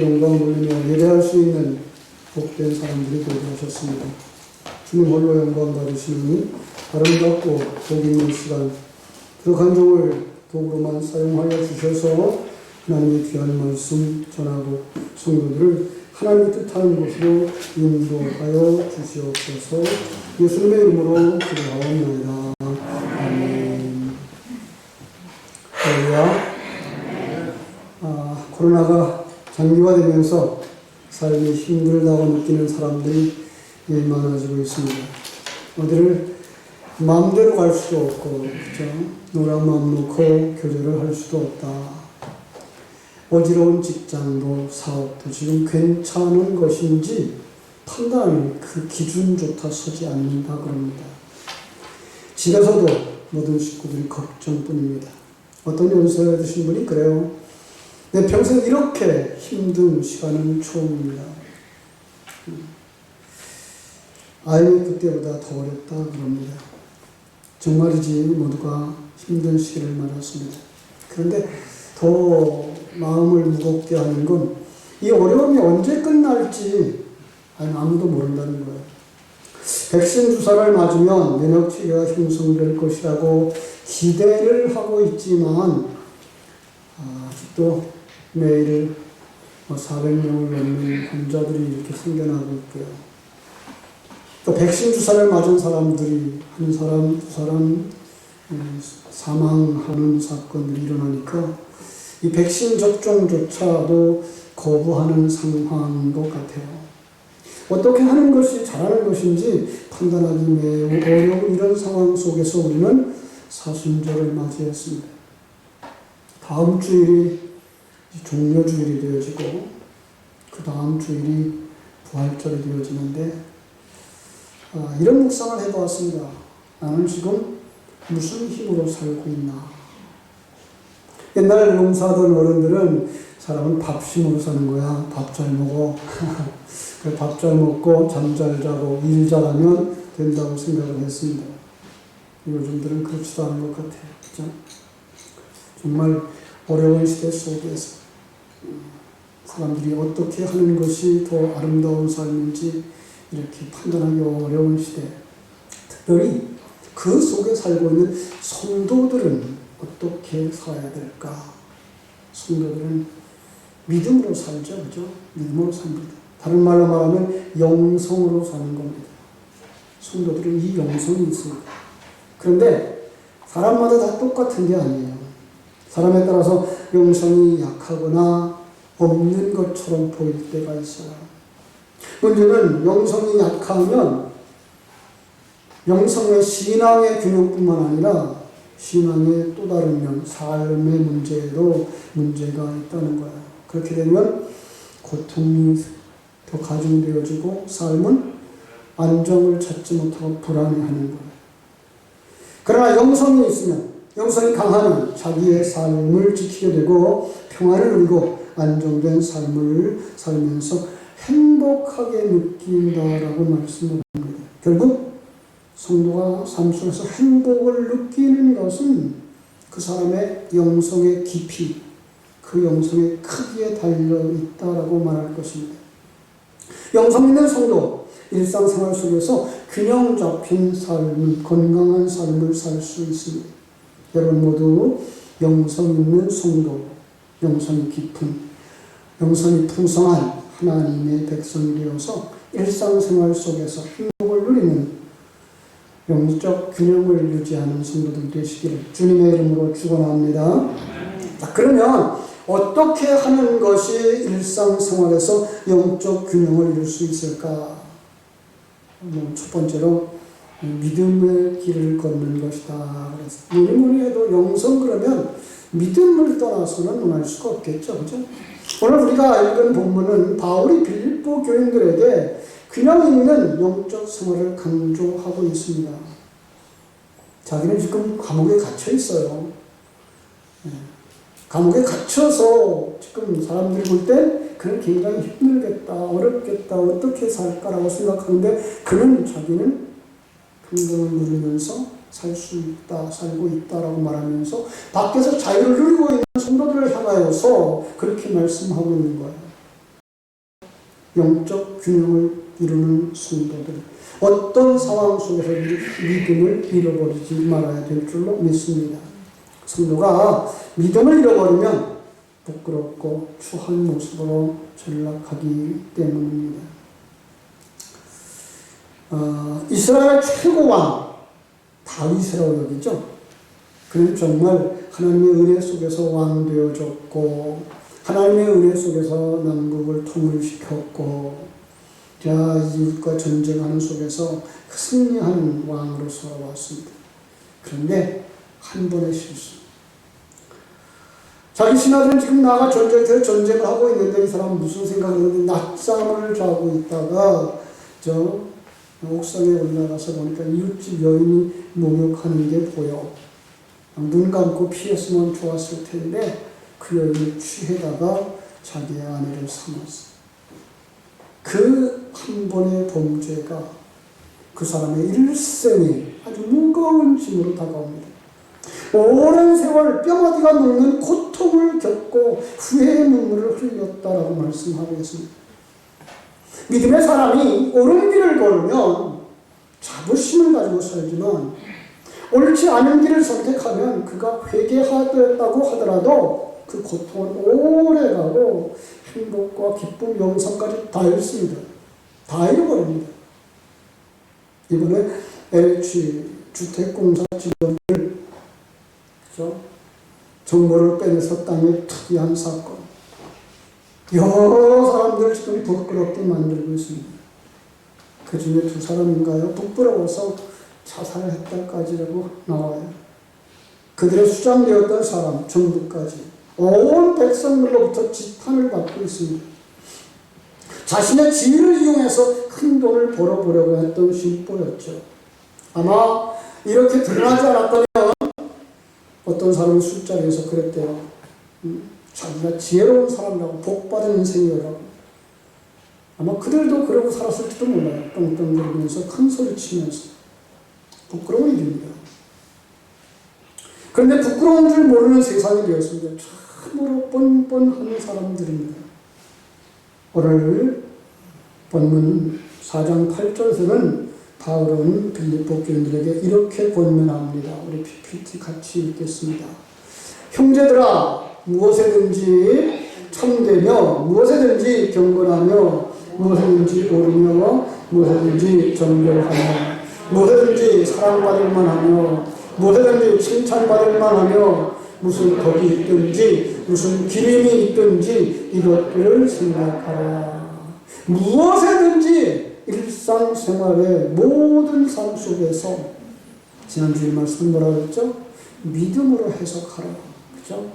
영광 돌리며 예배할 수 있는 복된 사람들이 되게 하셨습니다. 주님 홀로 영광 받으시니 아름답고 복 있는 시간 그 간종을 도구로만 사용하여 주셔서 하나님의 귀한 말씀 전하고 성도들을 하나님의 뜻하는 곳으로 인도하여 주시옵소서 예수님의 이름으로 기도하옵나이다. 아멘. 할렐루야. 아, 코로나가 장기화되면서 삶이 힘들다고 느끼는 사람들이 예, 많아지고 있습니다. 어디를 마음대로 갈 수도 없고, 그죠? 노랑 마음 놓고 교제를 할 수도 없다. 어지러운 직장도 사업도 지금 괜찮은 것인지 판단이 그 기준조차 서지 않는다 그럽니다. 집에서도 모든 식구들이 걱정뿐입니다. 어떤 연세가 드신 분이 그래요. 내 평생 이렇게 힘든 시간은 처음입니다. 아유, 그때보다 더 어렵다 그럽니다. 정말이지 모두가 힘든 시기를 맞았습니다. 그런데 더 마음을 무겁게 하는 건 이 어려움이 언제 끝날지 아무도 모른다는 거예요. 백신 주사를 맞으면 면역 체계가 형성될 것이라고 기대를 하고 있지만 아직도 매일 400명을 넘는 환자들이 이렇게 생겨나고 있고요. 또 백신 주사를 맞은 사람들이 한 사람, 두 사람 사망하는 사건들이 일어나니까 이 백신 접종조차도 거부하는 상황인 것 같아요. 어떻게 하는 것이 잘하는 것인지 판단하기 매우 어려운 이런 상황 속에서 우리는 사순절을 맞이했습니다. 다음 주일이 종료주일이 되어지고 그 다음 주일이 부활절이 되어지는데 아, 이런 묵상을 해보았습니다. 나는 지금 무슨 힘으로 살고 있나? 옛날 농사하던 어른들은 사람은 밥심으로 사는 거야. 밥 잘 먹어. 밥잘 먹고 잠 잘 자고 일 잘하면 된다고 생각을 했습니다. 요즘들은 그렇지도 않은 것 같아요. 그죠? 정말 어려운 시대 속에서 사람들이 어떻게 하는 것이 더 아름다운 삶인지 이렇게 판단하기 어려운 시대. 특별히 그 속에 살고 있는 성도들은 어떻게 살아야 될까? 성도들은 믿음으로 살죠, 그죠? 믿음으로 삽니다. 다른 말로 말하면 영성으로 사는 겁니다. 성도들은 이 영성이 있습니다. 그런데 사람마다 다 똑같은 게 아니에요. 사람에 따라서 영성이 약하거나 없는 것처럼 보일 때가 있어요. 문제는 영성이 약하면 영성의 신앙의 균형뿐만 아니라 신앙의 또 다른 면, 삶의 문제에도 문제가 있다는 거예요. 그렇게 되면 고통이 더 가중되어지고 삶은 안정을 찾지 못하고 불안해하는 거예요. 그러나 영성이 있으면, 영성이 강하면 자기의 삶을 지키게 되고 평안을 누리고 안정된 삶을 살면서 행복하게 느낀다라고 말씀을 합니다. 결국 성도가 삶 속에서 행복을 느끼는 것은 그 사람의 영성의 깊이, 그 영성의 크기에 달려 있다라고 말할 것입니다. 영성 있는 성도, 일상생활 속에서 균형 잡힌 삶, 건강한 삶을 살 수 있습니다. 여러분 모두 영성 있는 성도, 영성이 깊은, 영성이 풍성한 하나님의 백성이 되어서 일상생활 속에서 행복을 누리는 영적 균형을 유지하는 성도들 되시기를 주님의 이름으로 축원합니다. 자, 그러면 어떻게 하는 것이 일상생활에서 영적 균형을 이룰 수 있을까? 첫 번째로 믿음의 길을 걷는 것이다. 그래서 뭐니 뭐니 해도 영성 그러면 믿음을 떠나서는 논할 수가 없겠죠. 그죠? 오늘 우리가 읽은 본문은 바울이 빌립보 교인들에게 균형 있는 영적 생활을 강조하고 있습니다. 자기는 지금 감옥에 갇혀 있어요. 감옥에 갇혀서 지금 사람들이 볼 때 그는 굉장히 힘들겠다, 어렵겠다, 어떻게 살까라고 생각하는데 그는 자기는 평등을 누리면서 살 수 있다, 살고 있다라고 말하면서 밖에서 자유를 누리고 있는 성도들을 향하여서 그렇게 말씀하고 있는 거예요. 영적 균형을 이루는 성도들 어떤 상황 속에서 믿음을 잃어버리지 말아야 될 줄로 믿습니다. 성도가 믿음을 잃어버리면 부끄럽고 추한 모습으로 전락하기 때문입니다. 어, 이스라엘 최고 왕 다윗이라고 여기죠. 그는 정말 하나님의 은혜 속에서 왕 되어졌고 하나님의 은혜 속에서 남국을 통일시켰고 자 이웃과 전쟁하는 속에서 승리하는 왕으로 살아왔습니다. 그런데 한 번의 실수. 자기 신하들은 지금 나가 전쟁터 전쟁을 하고 있는데 이 사람은 무슨 생각을 하는데 낮잠을 자고 있다가 저 옥상에 올라가서 보니까 이웃집 여인이 목욕하는 게 보여. 눈 감고 피했으면 좋았을 텐데 그 여인이 취해다가 자기의 아내를 삼았어. 그 한 번의 범죄가 그 사람의 일생에 아주 무거운 짐으로 다가옵니다. 오랜 세월 뼈마디가 녹는 고통을 겪고 후회의 눈물을 흘렸다라고 말씀하고 있습니다. 믿음의 사람이 옳은 길을 걸으면 자부심을 가지고 살지만 옳지 않은 길을 선택하면 그가 회개하였다고 하더라도 그 고통은 오래가고 행복과 기쁨, 영상까지 다 잃습니다. 다 잃어버립니다. 이번에 LH 주택공사 직원들 그죠? 정보를 빼내서 땅에 투기한 사건 여러 사람들 지금 부끄럽게 만들고 있습니다. 그 중에 두 사람인가요? 부끄러워서 자살했다까지라고 나와요. 그들의 수장되었던 사람, 정부까지 온 백성들로부터 지탄을 받고 있습니다. 자신의 지위를 이용해서 큰 돈을 벌어보려고 했던 심보였죠. 아마 이렇게 드러나지 않았다면 어떤 사람이 술자리에서 그랬대요. 음, 자기가 지혜로운 사람이라고 복받은 인생이라고. 아마 그들도 그러고 살았을지도 몰라요. 똥똥거리면서 큰 소리 치면서. 부끄러운 일입니다. 그런데 부끄러운 줄 모르는 세상이 되었습니다. 참으로 뻔뻔한 사람들입니다. 오늘 본문 4장 8절에서는 바울은 빌립보 교인들에게 이렇게 권면합니다. 우리 PPT 같이 읽겠습니다. 형제들아 무엇에든지 참되며 무엇에든지 경건하며 무엇에든지 오르며 무엇에든지 정결하며 무엇에든지 사랑받을 만하며 무엇에든지 칭찬받을 만하며 무슨 덕이 있든지 무슨 기림이 있든지 이것들을 생각하라. 무엇에든지 일상생활의 모든 삶 속에서 지난주에 말씀 뭐라 그랬죠? 믿음으로 해석하라. 그죠?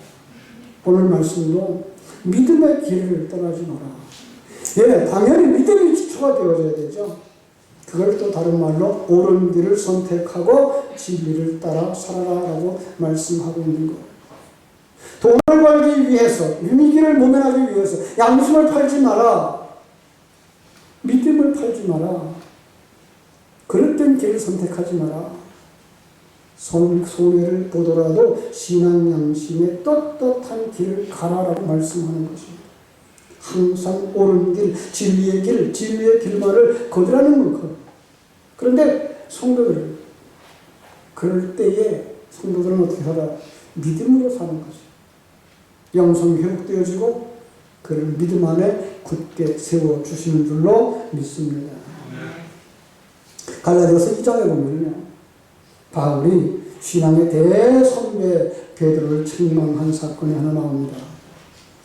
오늘 말씀도 믿음의 길을 떠나지 마라. 예, 당연히 믿음이 기초가 되어져야 되죠. 그걸 또 다른 말로 옳은 길을 선택하고 진리를 따라 살아라라고 말씀하고 있는 거예요. 돈을 벌기 위해서, 유미기를 모면하기 위해서 양심을 팔지 마라. 믿음을 팔지 마라. 그릇된 길을 선택하지 마라. 손, 손해를 보더라도 신앙 양심의 떳떳한 길을 가라라고 말씀하는 것입니다. 항상 옳은 길, 진리의 길, 진리의 길만을 거절하는 것. 그런데 성도들, 그럴 때에 성도들은 어떻게 살아? 믿음으로 사는 거죠. 영성 회복되어지고 그를 믿음 안에 굳게 세워 주시는 줄로 믿습니다. 갈라디아서 2장에 보면요. 바울이 신앙의 대선배 베드로를 책망한 사건이 하나 나옵니다.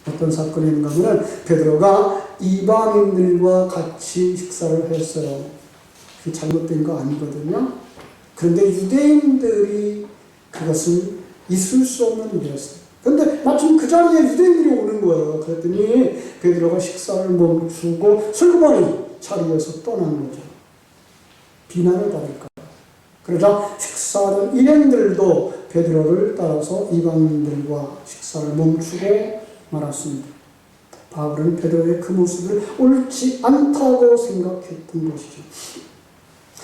어떤 사건인가 하면 베드로가 이방인들과 같이 식사를 했어요. 그 잘못된 거 아니거든요. 그런데 유대인들이 그것을 있을 수 없는 일이었어요. 근데 마침 그 자리에 유대인들이 오는 거예요. 그랬더니 베드로가 식사를 멈추고 슬그머니 자리에서 떠난 거죠. 비난을 받을까. 그러자 식사하는 일행들도 베드로를 따라서 이방인들과 식사를 멈추고 말았습니다. 바울은 베드로의 그 모습을 옳지 않다고 생각했던 것이죠.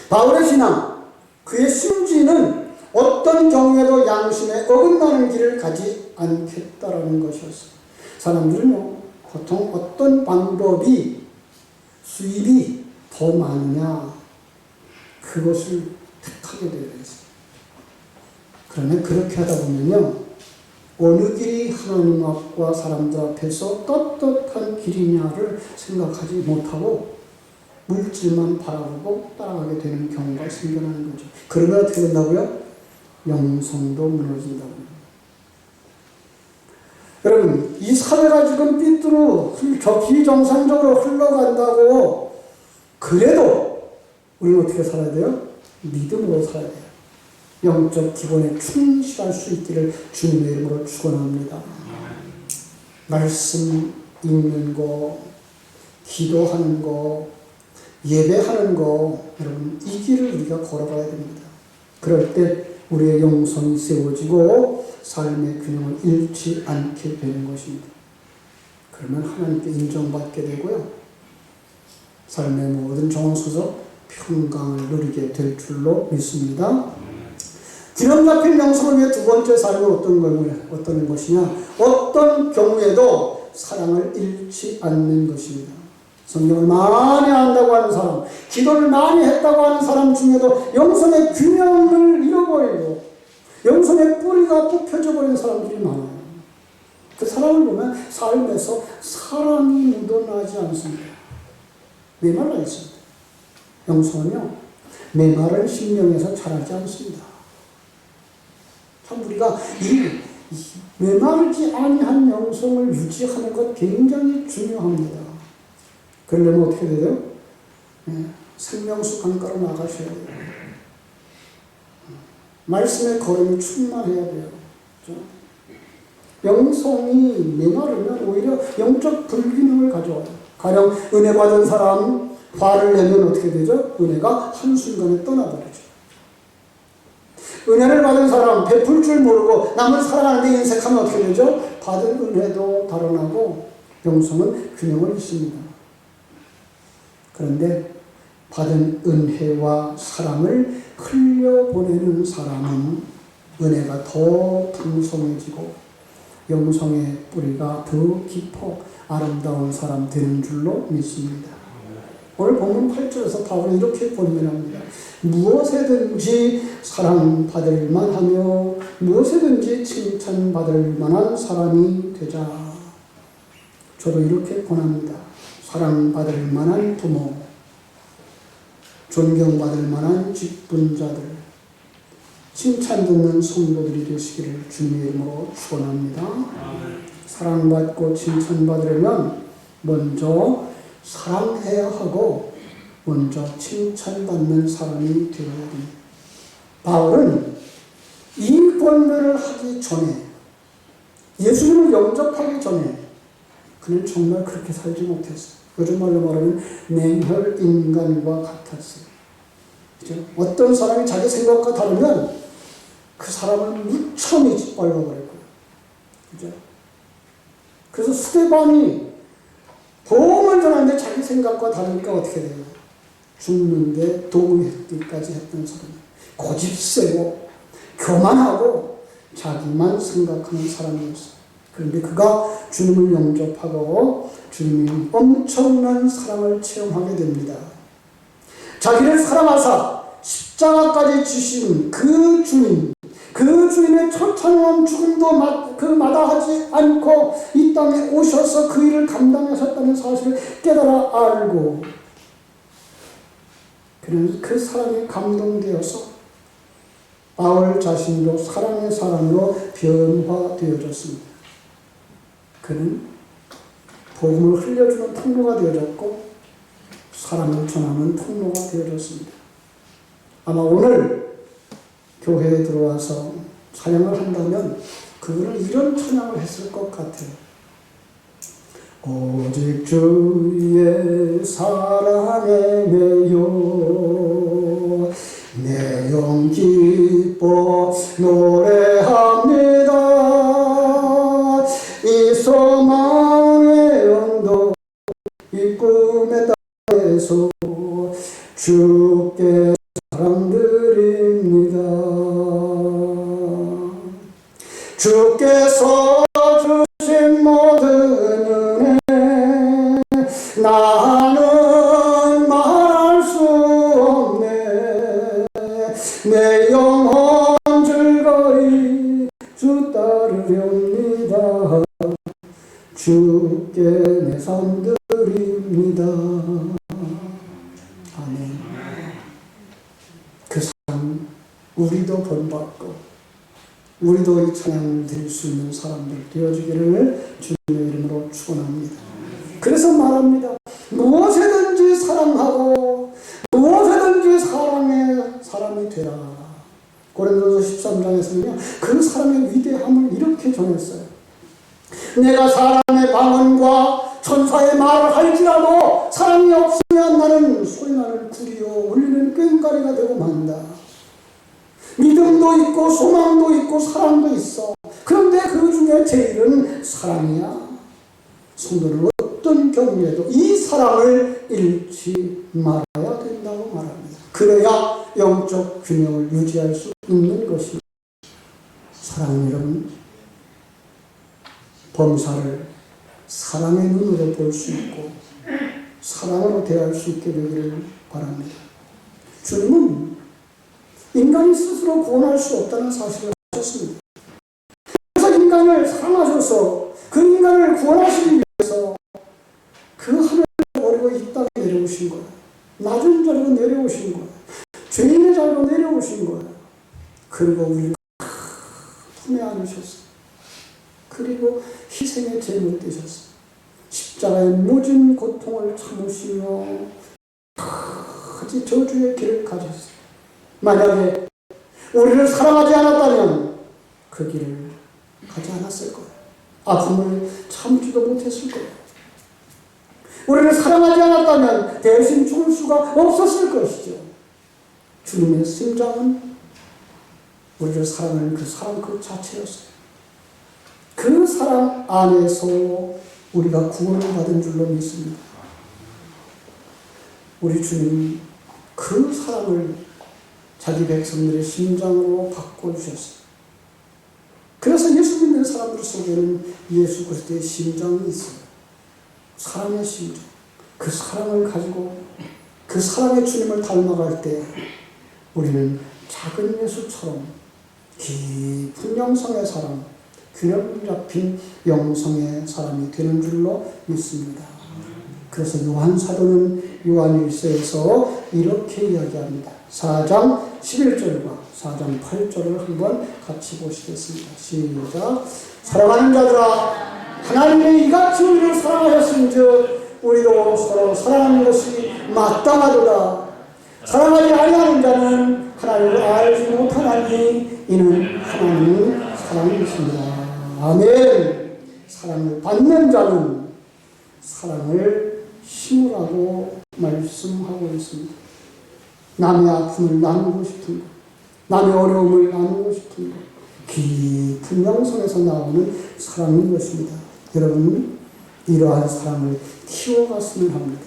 바울의 신앙, 그의 심지는 어떤 경우에도 양심에 어긋나는 길을 가지 않겠다라는 것이었어요. 사람들은요, 보통 어떤 방법이 수입이 더 많으냐 그것을 택하게 되어 있어요. 그러면 그렇게 하다 보면요 어느 길이 하나님 앞과 사람들 앞에서 떳떳한 길이냐를 생각하지 못하고 물질만 바라보고 따라가게 되는 경우가 생겨나는 거죠. 그러면 어떻게 된다고요? 영성도 무너진다고요. 여러분, 이 사회가 지금 삐뚤어, 저 비정상적으로 흘러간다고 그래도 우리는 어떻게 살아야 돼요? 믿음으로 살아야 돼요. 영적 기본에 충실할 수 있기를 주님의 이름으로 축원합니다. 말씀 읽는 거, 기도하는 거, 예배하는 거, 여러분 이 길을 우리가 걸어가야 됩니다. 그럴 때 우리의 영성이 세워지고 삶의 균형을 잃지 않게 되는 것입니다. 그러면 하나님께 인정받게 되고요. 삶의 모든 정황소서 평강을 누리게 될 줄로 믿습니다. 균형 잡힌 영성을 위해 두 번째 삶은 어떤 경우에 어떤 것이냐? 어떤 경우에도 사랑을 잃지 않는 것입니다. 성경을 많이 안다고 하는 사람, 기도를 많이 했다고 하는 사람 중에도 영성의 균형을 잃어버리고 영성의 뿌리가 뽑혀져 버린 사람들이 많아요. 그 사람을 보면 삶에서 사랑이 묻어나지 않습니다. 메말라 있습니다. 영성은요, 메마른 심령에서 자라지 않습니다. 참 우리가 이, 이 메마르지 아니한 영성을 유지하는 것 굉장히 중요합니다. 그러려면 어떻게 돼요? 네, 생명수 강가로 나가셔야 돼요. 말씀의 걸음이 충만해야 돼요. 그렇죠? 영성이 메마르면 오히려 영적 불균형을 가져와요. 가령 은혜 받은 사람 화를 내면 어떻게 되죠? 은혜가 한순간에 떠나버리죠. 은혜를 받은 사람 베풀 줄 모르고 남을 사랑하는데 인색하면 어떻게 되죠? 받은 은혜도 달아나고 영성은 균형을 잃습니다. 그런데 받은 은혜와 사랑을 흘려보내는 사람은 은혜가 더 풍성해지고 영성의 뿌리가 더 깊어 아름다운 사람 되는 줄로 믿습니다. 오늘 본문 8절에서 바울은 이렇게 권면합니다. 무엇에든지 사랑받을 만하며 무엇에든지 칭찬받을 만한 사람이 되자. 저도 이렇게 권합니다. 사랑받을 만한 부모, 존경받을 만한 직분자들, 칭찬 듣는 성도들이 되시기를 주님의 이름으로 축원합니다. 사랑받고 칭찬받으려면 먼저 사랑해야 하고 먼저 칭찬받는 사람이 되어야 됩니다. 바울은 이 권면을 하기 전에 예수님을 영접하기 전에 그는 정말 그렇게 살지 못했어요. 요즘 말로 말하면 냉혈 인간과 같았어요. 그죠? 어떤 사람이 자기 생각과 다르면 그 사람을 무참히 짓밟아버릴 거예요. 그죠? 그래서 스테반이 복음을 전하는데 자기 생각과 다르니까 어떻게 돼요? 죽는데 동의했기까지 했던 사람. 고집세고 교만하고 자기만 생각하는 사람이었어요. 그런데 그가 주님을 영접하고 주님이 엄청난 사랑을 체험하게 됩니다. 자기를 사랑하사 십자가까지 주신 그 주님, 그 주님의 천천한 죽음도 그 마다하지 않고 이 땅에 오셔서 그 일을 감당하셨다는 사실을 깨달아 알고 그는 그 사랑에 감동되어서 바울 자신도 사랑의 사람으로 변화되어졌습니다. 그는 복음을 흘려주는 통로가 되어졌고 사랑을 전하는 통로가 되어졌습니다. 아마 오늘 교회에 들어와서 찬양을 한다면 그거는 이런 찬양을 했을 것 같아요. 오직 주의 사랑에 매여 내영 기뻐 노래 우리도 본받고 우리도 이 찬양을 드릴 수 있는 사람들 되어주기를 주님의 이름으로 축원합니다. 그래서 말합니다. 무엇이든지 사랑하고 무엇이든지 사랑의 사람이 되라. 고린도서 13장에서는요. 그 사람의 위대함을 이렇게 전했어요. 내가 사람의 방언과 천사의 말을 할지라도 사랑이 없으면 나는 소리 나는 구리요 울리는 꽹과리가 되고 만다. 믿음도 있고 소망도 있고 사랑도 있어. 그런데 그 중에 제일은 사랑이야. 성도는 어떤 경우에도 이 사랑을 잃지 말아야 된다고 말합니다. 그래야 영적 균형을 유지할 수 있는 것입니다. 사랑은 여러분, 범사를 사랑의 눈으로 볼 수 있고 사랑으로 대할 수 있게 되기를 바랍니다. 주님은 인간이 스스로 구원할 수 없다는 사실을 하셨습니다. 그래서 인간을 사랑하셔서 그 인간을 구원하시기 위해서 그 하늘을 버리고 이 땅에 내려오신 거예요. 낮은 자리로 내려오신 거예요. 죄인의 자리로 내려오신 거예요. 그리고 우리를 품에 안으셨어요. 그리고 희생의 제물 되셨어요. 십자가의 모진 고통을 참으시며 저주의 길을 가셨어요. 만약에 우리를 사랑하지 않았다면 그 길을 가지 않았을 거예요. 아픔을 참지도 못했을 거예요. 우리를 사랑하지 않았다면 대신 죽을 수가 없었을 것이죠. 주님의 심장은 우리를 사랑하는 그 사랑 그 자체였어요. 그 사랑 안에서 우리가 구원을 받은 줄로 믿습니다. 우리 주님 그 사랑을 자기 백성들의 심장으로 바꿔주셨어요. 그래서 예수 믿는 사람들 속에는 예수 그리스도의 심장이 있어요. 사랑의 심장. 그 사랑을 가지고 그 사랑의 주님을 닮아갈 때 우리는 작은 예수처럼 깊은 영성의 사람, 균형 잡힌 영성의 사람이 되는 줄로 믿습니다. 그래서 요한 사도는 요한 일서에서 이렇게 이야기합니다. 4장 11절과 4장 8절을 한번 같이 보시겠습니다. 시작. 사랑하는 자들아 하나님이 이같이 우리를 사랑하셨은즉 우리도 서로 사랑하는 것이 마땅하도다. 사랑하지 아니하는 자는 하나님을 알지 못하나니 이는 하나님은 사랑이십니다. 아멘. 사랑을 받는 자는 사랑을 심으라고 말씀하고 있습니다. 남의 아픔을 나누고 싶은 것, 남의 어려움을 나누고 싶은 것, 깊은 영성에서 나오는 사랑인 것입니다. 여러분, 이러한 사랑을 키워갔으면 합니다.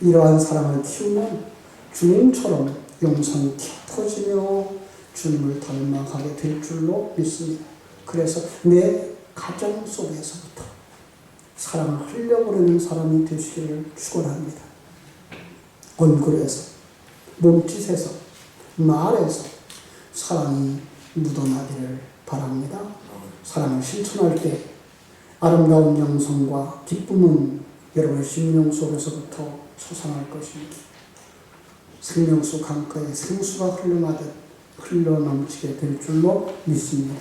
이러한 사랑을 키우면 주님처럼 영성이 깊어지며 주님을 닮아가게 될 줄로 믿습니다. 그래서 내 가정 속에서부터 사랑을 흘려보내는 사람이 되시기를 축원합니다. 얼굴에서, 몸짓에서, 말에서 사랑이 묻어나기를 바랍니다. 사랑을 실천할 때 아름다운 영성과 기쁨은 여러분의 심령 속에서부터 솟아날 것입니다. 생명수 강가에 생수가 흘러나듯 흘러넘치게 될 줄로 믿습니다.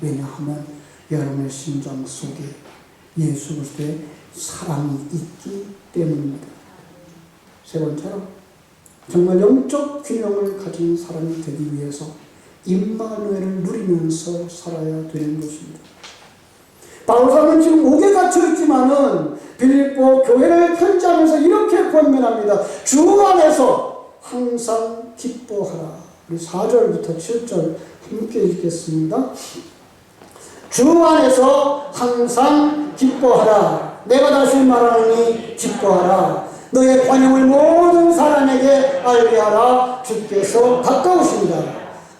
왜냐하면 여러분의 심장 속에 예수 그리스도의 사랑이 있기 때문입니다. 세 번째로 정말 영적 균형을 가진 사람이 되기 위해서 임마누엘을 누리면서 살아야 되는 것입니다. 바울사는 지금 옥에 갇혀 있지만은 빌립보 교회를 편지하면서 이렇게 권면합니다. 주 안에서 항상 기뻐하라. 우리 4절부터 7절 함께 읽겠습니다. 주 안에서 항상 기뻐하라. 내가 다시 말하노니 기뻐하라. 너의 관용을 모든 사람에게 알게 하라. 주께서 가까우십니다.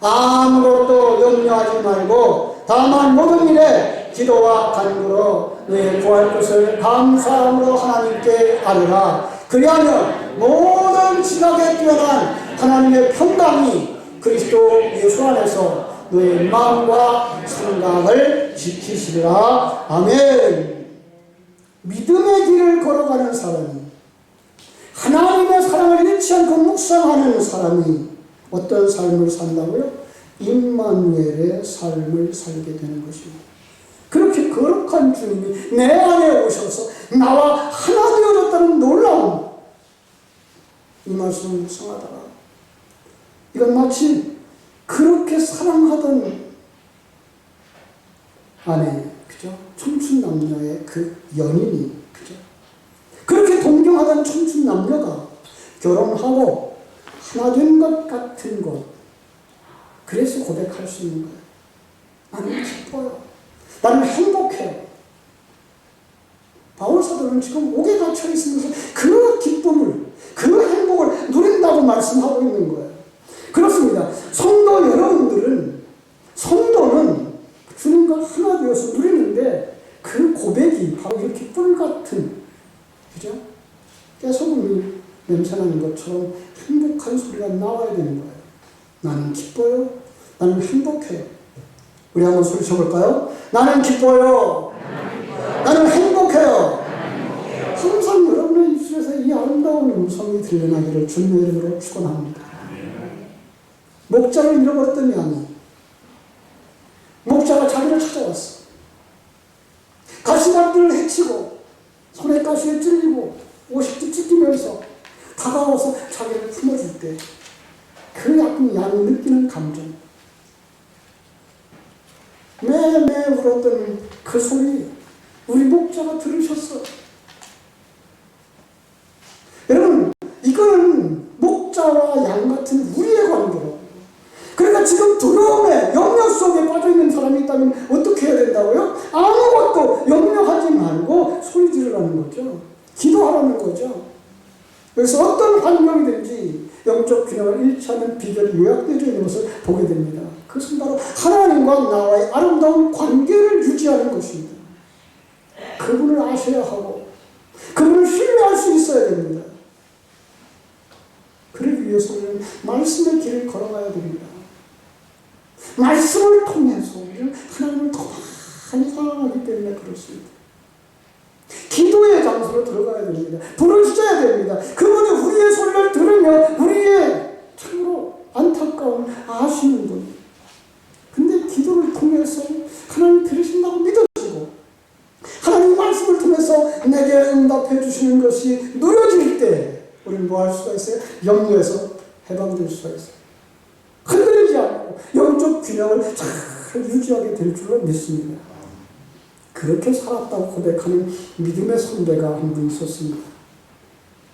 아무것도 염려하지 말고 다만 모든 일에 기도와 간구로 너의 구할 것을 감사함으로 하나님께 아뢰라. 그리하면 모든 지각에 뛰어난 하나님의 평강이 그리스도 예수 안에서 너의 마음과 생각을 지키시리라. 아멘. 믿음의 길을 걸어가는 사람이 하나님의 사랑을 잃지 않고 묵상하는 사람이 어떤 삶을 산다고요? 임마누엘의 삶을 살게 되는 것입니다. 그렇게 거룩한 주님이 내 안에 오셔서 나와 하나 되어졌다는 놀라움 이 말씀을 묵상하다가 이건 마치 그렇게 사랑하던 아내, 그죠? 청춘 남녀의 그 연인이, 그죠? 동경하던 청춘 남녀가 결혼하고 하나 된 것 같은 것. 그래서 고백할 수 있는 거예요. 나는 기뻐요. 나는 행복해요. 바울사도는 지금 옥에 갇혀 있으면서 그 기쁨을, 그 행복을 누린다고 말씀하고 있는 거예요. 그렇습니다. 성도 여러분들은, 성도는 주님과 하나 되어서 누리는데 그 고백이 바로 이렇게 뿔 같은, 그죠? 깨소금이 냄새나는 것처럼 행복한 소리가 나와야 되는 거예요. 나는 기뻐요. 나는 행복해요. 우리 한번 소리 쳐볼까요? 나는 기뻐요. 나는 행복해요. 항상 여러분의 입술에서 이 아름다운 음성이 들려나기를 주님의 이름으로 축원합니다. 목자를 잃어버렸던 양이 목자가 자기를 찾아왔어. 가시나무들을 해치고 손에 가시에 찔리고 오십도 찢기면서 다가와서 자기를 품어줄 때 그 약간 양이 느끼는 감정 매매 울었던 그 소리 우리 목자가 들으셨어. 여러분 이거는 목자와 양 같은 우리의 관계로 그러니까 지금 두려움에 염려 속에 빠져 있는 사람이 있다면 어떻게 해야 된다고요? 아무것도 염려하지 말고 소리 지르라는 거죠. 기도하라는 거죠. 그래서 어떤 환경이든지 영적 균형을 잃지 않는 비결이 요약되어 있는 것을 보게 됩니다. 그것은 바로 하나님과 나와의 아름다운 관계를 유지하는 것입니다. 그분을 아셔야 하고 그분을 신뢰할 수 있어야 됩니다. 그러기 위해서는 말씀의 길을 걸어가야 됩니다. 말씀을 통해서 우리는 하나님을 더 많이 사랑하기 때문에 그렇습니다. 기도의 장소로 들어가야 됩니다. 부르짖어야 됩니다. 그분이 우리의 소리를 들으며 우리의 참으로 안타까운 아시는 분. 근데 기도를 통해서 하나님 들으신다고 믿어지고 하나님 말씀을 통해서 내게 응답해 주시는 것이 누려질 때 우리는 뭐 할 수가 있어요? 염려에서 해방될 수가 있어요. 흔들리지 않고 영적 균형을 잘 유지하게 될 줄로 믿습니다. 그렇게 살았다고 고백하는 믿음의 선배가 한 분 있었습니다.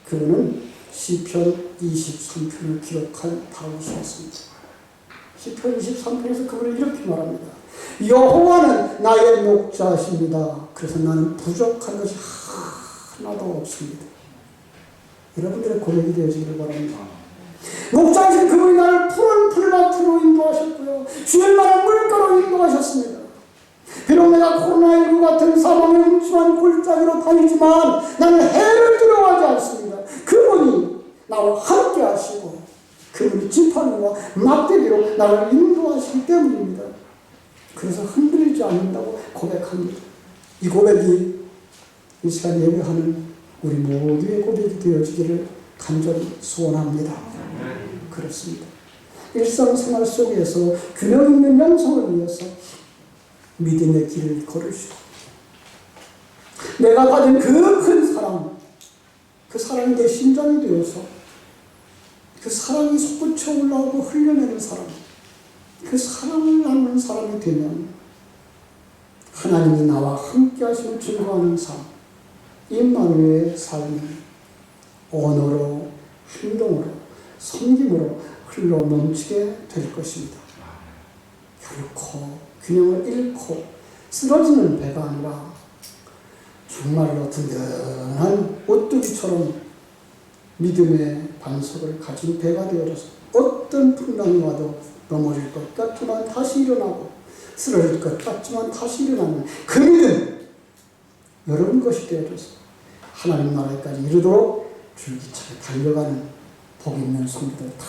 그분은 시편 23편을 기록한 다윗이었습니다. 시편 23편에서 그분은 이렇게 말합니다. 여호와는 나의 목자십니다. 그래서 나는 부족한 것이 하나도 없습니다. 여러분들의 고백이 되어지기를 바랍니다. 목자이신 그분이 나를 푸른 풀밭으로 인도하셨고요. 주의 만한 물가로 인도하셨습니다. 비록 내가 코로나19 같은 사망의 음침한 골짜기로 다니지만 나는 해를 두려워하지 않습니다. 그분이 나와 함께 하시고 그분이 지팡이와 막대기로 나를 인도하시기 때문입니다. 그래서 흔들리지 않는다고 고백합니다. 이 고백이 이 시간 예배하는 우리 모두의 고백이 되어지기를 간절히 소원합니다. 그렇습니다. 일상생활 속에서 균형 있는 영성을 위해서 믿음의 길을 걸으시고 내가 가진 그큰 사랑, 그 사랑이 내 심장이 되어서 그 사랑이 솟구쳐 올라오고 흘려내는 사람, 그 사랑을 나누는 사람이 되면 하나님이 나와 함께 하심을 증거하는 삶, 임마누의 삶이 언어로, 행동으로, 섬김으로 흘러 넘치게 될 것입니다. 결코 균형을 잃고 쓰러지는 배가 아니라 정말로 든든한 오뚜기처럼 믿음의 반석을 가진 배가 되어져서 어떤 풍랑이 와도 넘어질 것 같지만 다시 일어나고 쓰러질 것 같지만 다시 일어나는 그 믿음 여러분 것이 되어져서 하나님 나라에까지 이르도록 줄기차게 달려가는 복 있는 성도들 다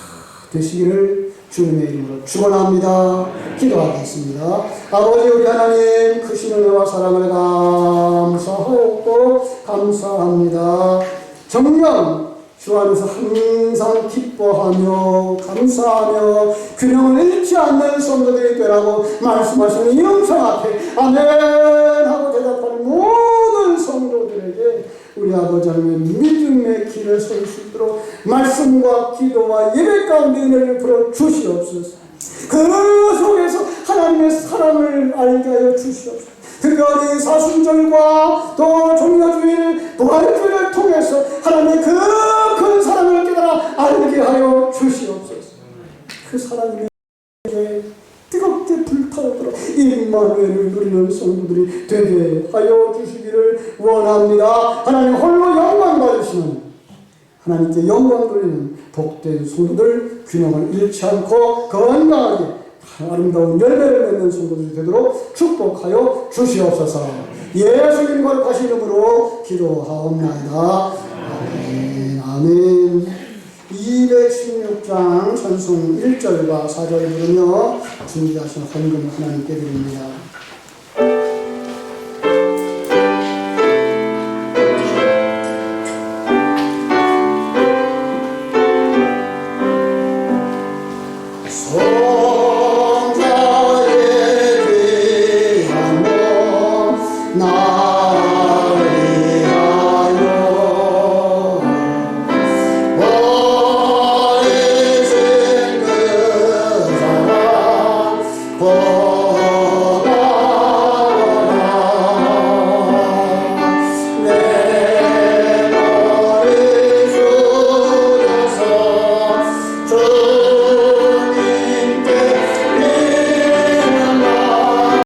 되시기를 주님의 이름으로 축원합니다. 기도하겠습니다. 아버지 우리 하나님 크신 은혜와 사랑을 감사하고 감사합니다. 정녕 주 안에서 항상 기뻐하며 감사하며 균형을 잃지 않는 성도들이 되라고 말씀하시는 이 영상 앞에 아멘 하고 대답하는 모든 우리 아버지 하나님의 믿음의 길을 설 수 있도록 말씀과 기도와 예배 가운데 은혜를 풀어 주시옵소서. 그 속에서 하나님의 사랑을 알게 하여 주시옵소서. 특별히 사순절과 또 종려주일 부활주일을 통해서 하나님의 그 큰 사랑을 깨달아 알게 하여 주시옵소서. 그 사랑이 내 뜨겁게 불타오도록 임마누엘을 누리는 성도들이 되게 하여 주시기를 원합니다. 하나님 홀로 영광 받으시는 하나님께 영광 돌리는 복된 성도들 균형을 잃지 않고 건강하게 아름다운 열매를 맺는 성도들이 되도록 축복하여 주시옵소서. 예수님 거룩하신 이름으로 기도하옵나이다. 아멘. 아멘 216장 찬송 1절과 4절 부르며 준비하신 헌금 하나님께 드립니다